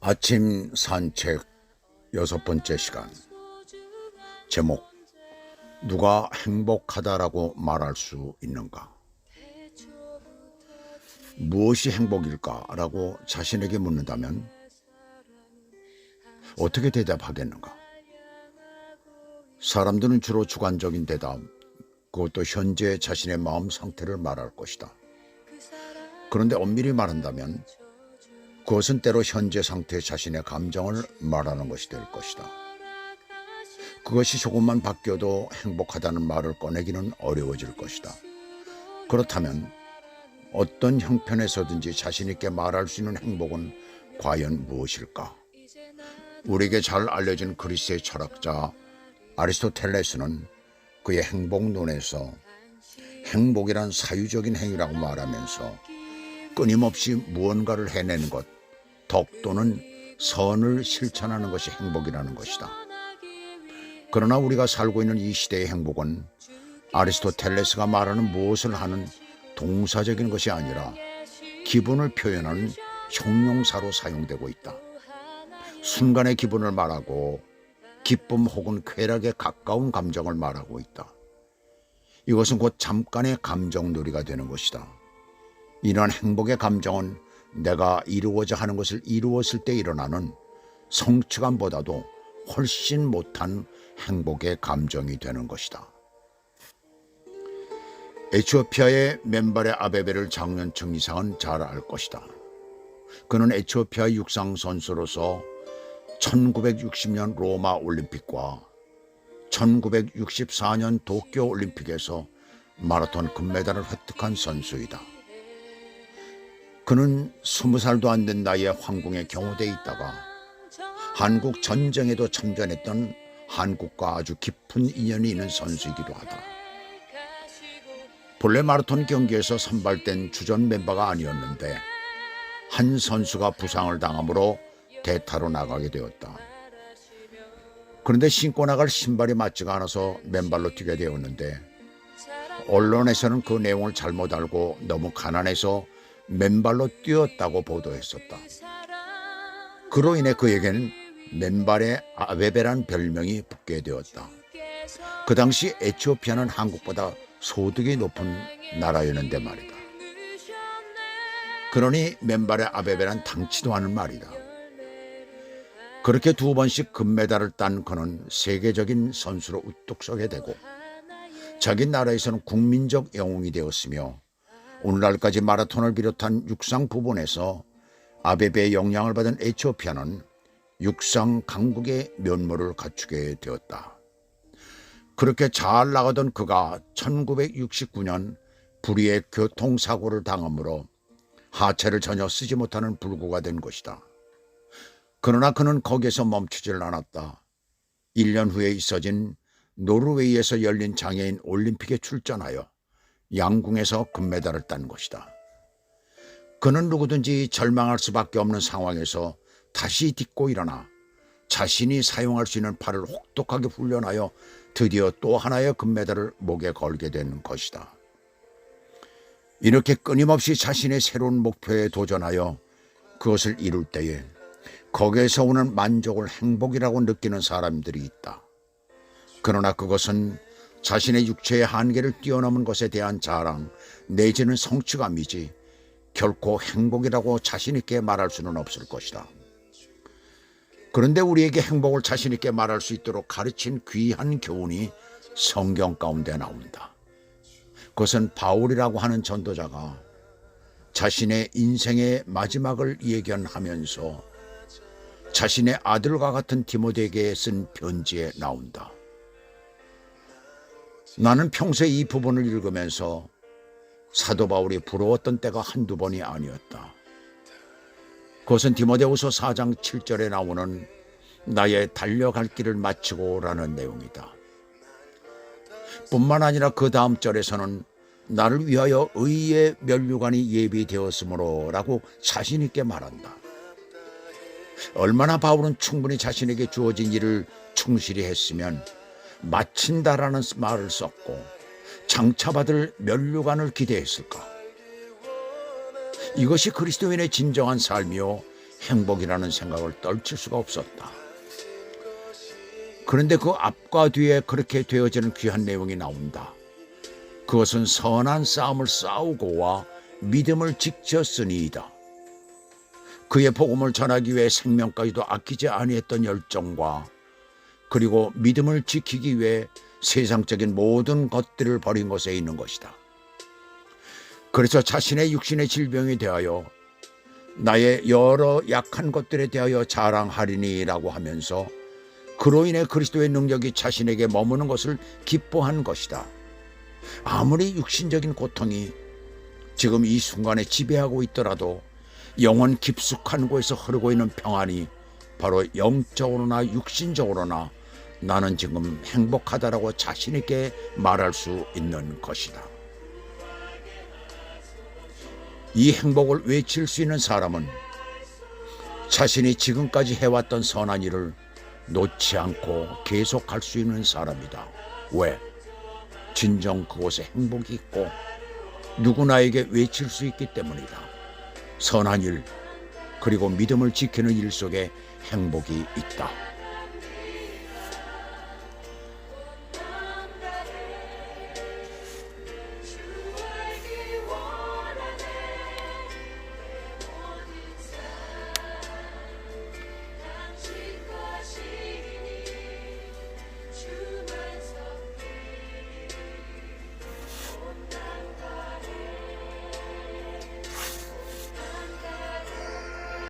아침 산책 여섯 번째 시간. 제목 누가 행복하다라고 말할 수 있는가? 무엇이 행복일까라고 자신에게 묻는다면 어떻게 대답하겠는가? 사람들은 주로 주관적인 대답 그것도 현재 자신의 마음 상태를 말할 것이다 그런데 엄밀히 말한다면 그것은 때로 현재 상태 자신의 감정을 말하는 것이 될 것이다. 그것이 조금만 바뀌어도 행복하다는 말을 꺼내기는 어려워질 것이다. 그렇다면 어떤 형편에서든지 자신있게 말할 수 있는 행복은 과연 무엇일까? 우리에게 잘 알려진 그리스의 철학자 아리스토텔레스는 그의 행복론에서 행복이란 사유적인 행위라고 말하면서 끊임없이 무언가를 해내는 것, 덕 또는 선을 실천하는 것이 행복이라는 것이다. 그러나 우리가 살고 있는 이 시대의 행복은 아리스토텔레스가 말하는 무엇을 하는 동사적인 것이 아니라 기분을 표현하는 형용사로 사용되고 있다. 순간의 기분을 말하고 기쁨 혹은 쾌락에 가까운 감정을 말하고 있다. 이것은 곧 잠깐의 감정 놀이가 되는 것이다. 이런 행복의 감정은 내가 이루고자 하는 것을 이루었을 때 일어나는 성취감보다도 훨씬 못한 행복의 감정이 되는 것이다. 에티오피아의 맨발의 아베베를 장년층 이상은 잘 알 것이다. 그는 에티오피아 육상 선수로서 1960년 로마 올림픽과 1964년 도쿄 올림픽에서 마라톤 금메달을 획득한 선수이다. 그는 스무 살도 안 된 나이에 황궁에 경호돼 있다가 한국 전쟁에도 참전했던 한국과 아주 깊은 인연이 있는 선수이기도 하다. 본래 마라톤 경기에서 선발된 주전 멤버가 아니었는데 한 선수가 부상을 당함으로 대타로 나가게 되었다. 그런데 신고 나갈 신발이 맞지가 않아서 맨발로 뛰게 되었는데 언론에서는 그 내용을 잘못 알고 너무 가난해서 맨발로 뛰었다고 보도했었다. 그로 인해 그에게는 맨발의 아베베란 별명이 붙게 되었다. 그 당시 에티오피아는 한국보다 소득이 높은 나라였는데 말이다. 그러니 맨발의 아베베란 당치도 않은 말이다. 그렇게 두 번씩 금메달을 딴 그는 세계적인 선수로 우뚝 서게 되고 자기 나라에서는 국민적 영웅이 되었으며 오늘날까지 마라톤을 비롯한 육상 부분에서 아베베의 영향을 받은 에티오피아는 육상 강국의 면모를 갖추게 되었다. 그렇게 잘 나가던 그가 1969년 불의의 교통사고를 당함으로 하체를 전혀 쓰지 못하는 불구가 된 것이다. 그러나 그는 거기에서 멈추질 않았다. 1년 후에 있어진 노르웨이에서 열린 장애인 올림픽에 출전하여 양궁에서 금메달을 딴 것이다. 그는 누구든지 절망할 수밖에 없는 상황에서 다시 딛고 일어나 자신이 사용할 수 있는 팔을 혹독하게 훈련하여 드디어 또 하나의 금메달을 목에 걸게 된 것이다. 이렇게 끊임없이 자신의 새로운 목표에 도전하여 그것을 이룰 때에 거기에서 오는 만족을 행복이라고 느끼는 사람들이 있다. 그러나 그것은 자신의 육체의 한계를 뛰어넘은 것에 대한 자랑 내지는 성취감이지 결코 행복이라고 자신있게 말할 수는 없을 것이다. 그런데 우리에게 행복을 자신있게 말할 수 있도록 가르친 귀한 교훈이 성경 가운데 나온다. 그것은 바울이라고 하는 전도자가 자신의 인생의 마지막을 예견하면서 자신의 아들과 같은 디모데에게 쓴 편지에 나온다. 나는 평소에 이 부분을 읽으면서 사도 바울이 부러웠던 때가 한두 번이 아니었다. 그것은 디모데후서 4장 7절에 나오는 나의 달려갈 길을 마치고라는 내용이다. 뿐만 아니라 그 다음 절에서는 나를 위하여 의의 면류관이 예비되었으므로라고 자신 있게 말한다. 얼마나 바울은 충분히 자신에게 주어진 일을 충실히 했으면 마친다라는 말을 썼고 장차받을 면류관을 기대했을까? 이것이 그리스도인의 진정한 삶이요 행복이라는 생각을 떨칠 수가 없었다. 그런데 그 앞과 뒤에 그렇게 되어지는 귀한 내용이 나온다. 그것은 선한 싸움을 싸우고와 믿음을 지켰으니이다. 그의 복음을 전하기 위해 생명까지도 아끼지 아니했던 열정과 그리고 믿음을 지키기 위해 세상적인 모든 것들을 버린 것에 있는 것이다. 그래서 자신의 육신의 질병에 대하여 나의 여러 약한 것들에 대하여 자랑하리니라고 하면서 그로 인해 그리스도의 능력이 자신에게 머무는 것을 기뻐한 것이다. 아무리 육신적인 고통이 지금 이 순간에 지배하고 있더라도 영원 깊숙한 곳에서 흐르고 있는 평안이 바로 영적으로나 육신적으로나 나는 지금 행복하다라고 자신있게 말할 수 있는 것이다. 이 행복을 외칠 수 있는 사람은 자신이 지금까지 해왔던 선한 일을 놓지 않고 계속할 수 있는 사람이다. 왜? 진정 그곳에 행복이 있고 누구나에게 외칠 수 있기 때문이다. 선한 일, 그리고 믿음을 지키는 일 속에 행복이 있다.